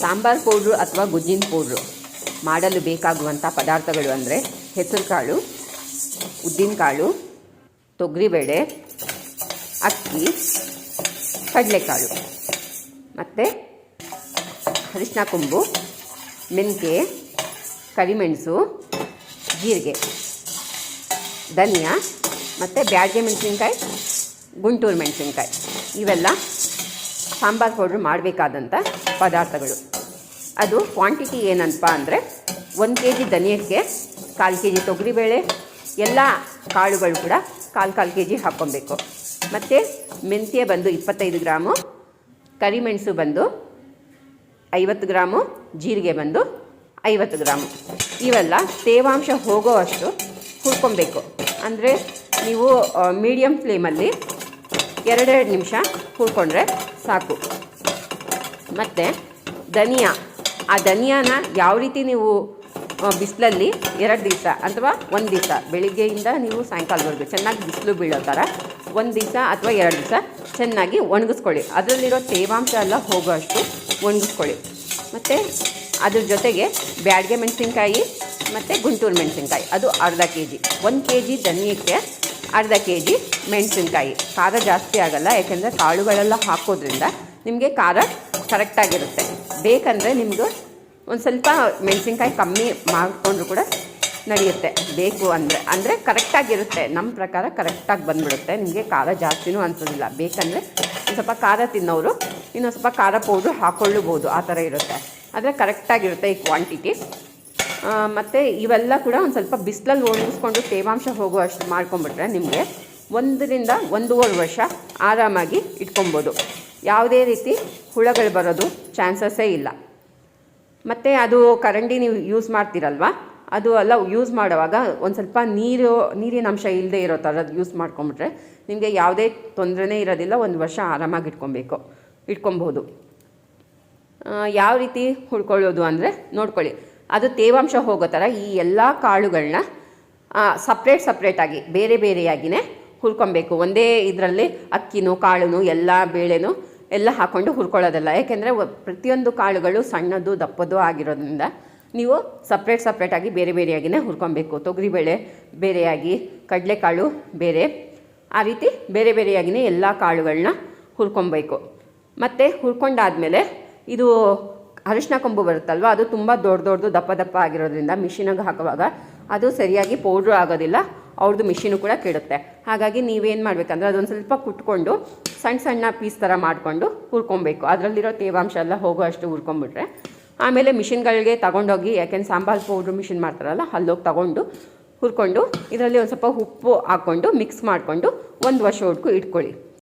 Sambar powder ಅಥವಾ ಗುಜ್ಜಿನ powder ಮಾಡಲು ಬೇಕಾಗುವಂಥ ಪದಾರ್ಥಗಳು ಅಂದರೆ ಹೆಸರುಕಾಳು, ಉದ್ದಿನಕಾಳು, ತೊಗರಿಬೇಳೆ, ಅಕ್ಕಿ, ಕಡಲೆಕಾಳು. ಮತ್ತು ಅರಿಶಿನ ಕೊಂಬು, ಮೆಂತ್ಯೆ, ಕರಿಮೆಣಸು, ಜೀರಿಗೆ, ಧನಿಯಾ, ಮತ್ತು ಬ್ಯಾಡಗೆ ಮೆಣಸಿನ್ಕಾಯಿ, ಗುಂಟೂರು ಮೆಣಸಿನ್ಕಾಯಿ. ಇವೆಲ್ಲ ಸಾಂಬಾರು ಪೌಡ್ರ್ ಮಾಡಬೇಕಾದಂಥ ಪದಾರ್ಥಗಳು. ಅದು ಕ್ವಾಂಟಿಟಿ ಏನಂತಪ್ಪ ಅಂದರೆ ಒಂದು ಕೆ ಜಿ ಧನಿಯಕ್ಕೆ ಕಾಲು ಕೆ ಜಿ ತೊಗರಿಬೇಳೆ, ಎಲ್ಲ ಕಾಳುಗಳು ಕೂಡ ಕಾಲು ಕಾಲು ಕೆ ಜಿ ಹಾಕ್ಕೊಬೇಕು. ಮತ್ತು ಮೆಂತ್ಯ ಬಂದು ಇಪ್ಪತ್ತೈದು ಗ್ರಾಮು, ಕರಿಮೆಣಸು ಬಂದು ಐವತ್ತು ಗ್ರಾಮು, ಜೀರಿಗೆ ಬಂದು ಐವತ್ತು ಗ್ರಾಮು. ಇವೆಲ್ಲ ತೇವಾಂಶ ಹೋಗೋ ಅಷ್ಟು ಹುರ್ಕೊಬೇಕು. ಅಂದರೆ ನೀವು ಮೀಡಿಯಮ್ ಫ್ಲೇಮಲ್ಲಿ ಎರಡೆರಡು ನಿಮಿಷ ಹುರ್ಕೊಂಡ್ರೆ ಸಾಕು. ಮತ್ತು ಧನಿಯಾ. ಆ ಧನಿಯಾನ ಯಾವ ರೀತಿ ನೀವು ಬಿಸಿಲಲ್ಲಿ ಎರಡು ದಿವಸ ಅಥವಾ ಒಂದು ದಿವಸ, ಬೆಳಿಗ್ಗೆಯಿಂದ ನೀವು ಬರ್ಬೇಕು ಚೆನ್ನಾಗಿ ಬಿಸಿಲು ಬೀಳೋ ಥರ ಒಂದು ದಿವಸ ಅಥವಾ ಎರಡು ದಿವಸ ಚೆನ್ನಾಗಿ ಒಣಗಿಸ್ಕೊಳ್ಳಿ. ಅದರಲ್ಲಿರೋ ತೇವಾಂಶ ಎಲ್ಲ ಹೋಗೋ ಅಷ್ಟು ಒಣಗಿಸ್ಕೊಳ್ಳಿ. ಮತ್ತು ಅದ್ರ ಜೊತೆಗೆ ಬ್ಯಾಡಗೆ ಮೆಣಸಿನ್ಕಾಯಿ ಮತ್ತು ಗುಂಟೂರು ಮೆಣಸಿನ್ಕಾಯಿ. ಅದು ಅರ್ಧ ಕೆ ಜಿ ಒಂದು ಕೆ ಜಿ ಧನಿಯಕ್ಕೆ ಅರ್ಧ ಕೆ ಜಿ ಮೆಣಸಿನ್ಕಾಯಿ. ಖಾರ ಜಾಸ್ತಿ ಆಗೋಲ್ಲ, ಯಾಕೆಂದರೆ ಕಾಳುಗಳೆಲ್ಲ ಹಾಕೋದ್ರಿಂದ ನಿಮಗೆ ಖಾರ ಕರೆಕ್ಟಾಗಿರುತ್ತೆ ಬೇಕಂದರೆ ನಿಮ್ಮದು ಒಂದು ಸ್ವಲ್ಪ ಮೆಣಸಿನ್ಕಾಯಿ ಕಮ್ಮಿ ಮಾಡಿಕೊಂಡ್ರು ಕೂಡ ನಡೆಯುತ್ತೆ. ಬೇಕು ಅಂದರೆ ಅಂದರೆ ಕರೆಕ್ಟಾಗಿರುತ್ತೆ ನಮ್ಮ ಪ್ರಕಾರ ಕರೆಕ್ಟಾಗಿ ಬಂದ್ಬಿಡುತ್ತೆ. ನಿಮಗೆ ಖಾರ ಜಾಸ್ತಿನೂ ಅನ್ಸೋದಿಲ್ಲ. ಬೇಕಂದರೆ ಒಂದು ಸ್ವಲ್ಪ ಖಾರ ತಿನ್ನೋರು, ಇನ್ನೊಂದು ಸ್ವಲ್ಪ ಖಾರ ಪೌಡ್ರು ಹಾಕ್ಕೊಳ್ಳಬಹುದು ಆ ಥರ ಇರುತ್ತೆ. ಆದರೆ ಕರೆಕ್ಟಾಗಿರುತ್ತೆ ಈ ಕ್ವಾಂಟಿಟಿ ಮತ್ತು ಇವೆಲ್ಲ ಕೂಡ ಒಂದು ಸ್ವಲ್ಪ ಬಿಸಿಲಲ್ಲಿ ಒಣಗಿಸ್ಕೊಂಡು ತೇವಾಂಶ ಹೋಗೋ ಅಷ್ಟು ಮಾಡ್ಕೊಂಬಿಟ್ರೆ ನಿಮಗೆ ಒಂದರಿಂದ ಒಂದೂವರೆ ವರ್ಷ ಆರಾಮಾಗಿ ಇಟ್ಕೊಬೋದು. ಯಾವುದೇ ರೀತಿ ಹುಳಗಳು ಬರೋದು ಚಾನ್ಸಸ್ಸೇ ಇಲ್ಲ. ಮತ್ತು ಅದು ಕರಂಡಿ ನೀವು ಯೂಸ್ ಮಾಡ್ತೀರಲ್ವ? ಅದು ಎಲ್ಲ ಯೂಸ್ ಮಾಡುವಾಗ ಒಂದು ಸ್ವಲ್ಪ ನೀರು, ನೀರಿನ ಅಂಶ ಇಲ್ಲದೆ ಇರೋ ಥರದ್ದು ಯೂಸ್ ಮಾಡ್ಕೊಂಬಿಟ್ರೆ ನಿಮಗೆ ಯಾವುದೇ ತೊಂದರೆನೇ ಇರೋದಿಲ್ಲ, ಒಂದು ವರ್ಷ ಆರಾಮಾಗಿ ಇಟ್ಕೊಬೇಕು, ಇಟ್ಕೊಬೋದು. ಯಾವ ರೀತಿ ಹುಡ್ಕೊಳ್ಳೋದು ಅಂದರೆ ನೋಡ್ಕೊಳ್ಳಿ. ಅದು ತೇವಾಂಶ ಹೋಗೋ ಥರ ಈ ಎಲ್ಲ ಕಾಳುಗಳನ್ನ ಸಪ್ರೇಟ್ ಸಪ್ರೇಟಾಗಿ ಬೇರೆ ಬೇರೆಯಾಗಿಯೇ ಹುರ್ಕೊಬೇಕು. ಒಂದೇ ಇದರಲ್ಲಿ ಅಕ್ಕಿನೂ, ಕಾಳುನೂ, ಎಲ್ಲ ಬೇಳೆನೂ ಎಲ್ಲ ಹಾಕ್ಕೊಂಡು ಹುರ್ಕೊಳ್ಳೋದಲ್ಲ. ಯಾಕೆಂದರೆ ಪ್ರತಿಯೊಂದು ಕಾಳುಗಳು ಸಣ್ಣದು ದಪ್ಪದು ಆಗಿರೋದ್ರಿಂದ ನೀವು ಸಪ್ರೇಟ್ ಸಪ್ರೇಟಾಗಿ ಬೇರೆ ಬೇರೆಯಾಗಿಯೇ ಹುರ್ಕೊಬೇಕು. ತೊಗರಿಬೇಳೆ ಬೇರೆಯಾಗಿ, ಕಡಲೆಕಾಳು ಬೇರೆ, ಆ ರೀತಿ ಬೇರೆ ಬೇರೆಯಾಗಿಯೇ ಎಲ್ಲ ಕಾಳುಗಳನ್ನ ಹುರ್ಕೊಬೇಕು. ಮತ್ತು ಹುರ್ಕೊಂಡಾದಮೇಲೆ ಇದು ಅರಿಶಿನ ಕೊಂಬು ಬರುತ್ತಲ್ವ, ಅದು ತುಂಬ ದೊಡ್ಡ ದೊಡ್ಡದು, ದಪ್ಪ ದಪ್ಪ ಆಗಿರೋದ್ರಿಂದ ಮಿಷಿನಾಗ ಹಾಕುವಾಗ ಅದು ಸರಿಯಾಗಿ ಪೌಡ್ರ್ ಆಗೋದಿಲ್ಲ ಅವ್ರದ್ದು ಮಿಷಿನು ಕೂಡ ಕೆಡುತ್ತೆ. ಹಾಗಾಗಿ ನೀವೇನು ಮಾಡಬೇಕಂದ್ರೆ ಅದೊಂದು ಸ್ವಲ್ಪ ಕುಟ್ಕೊಂಡು ಸಣ್ಣ ಸಣ್ಣ ಪೀಸ್ ಥರ ಮಾಡಿಕೊಂಡು ಹುರ್ಕೊಬೇಕು. ಅದರಲ್ಲಿರೋ ತೇವಾಂಶ ಎಲ್ಲ ಹೋಗೋ ಅಷ್ಟು ಹುರ್ಕೊಂಬಿಟ್ರೆ, ಆಮೇಲೆ ಮಿಷಿನ್ಗಳಿಗೆ ತಗೊಂಡೋಗಿ ಯಾಕೆಂದ್ರೆ ಸಾಂಬಾರು ಪೌಡ್ರ್ ಮಿಷಿನ್ ಮಾಡ್ತಾರಲ್ಲ, ಅಲ್ಲೋಗಿ ತಗೊಂಡು ಹುರ್ಕೊಂಡು, ಇದರಲ್ಲಿ ಒಂದು ಸ್ವಲ್ಪ ಉಪ್ಪು ಹಾಕ್ಕೊಂಡು ಮಿಕ್ಸ್ ಮಾಡಿಕೊಂಡು ಒಂದು ವರ್ಷವರೆಗೂ ಇಟ್ಕೊಳ್ಳಿ.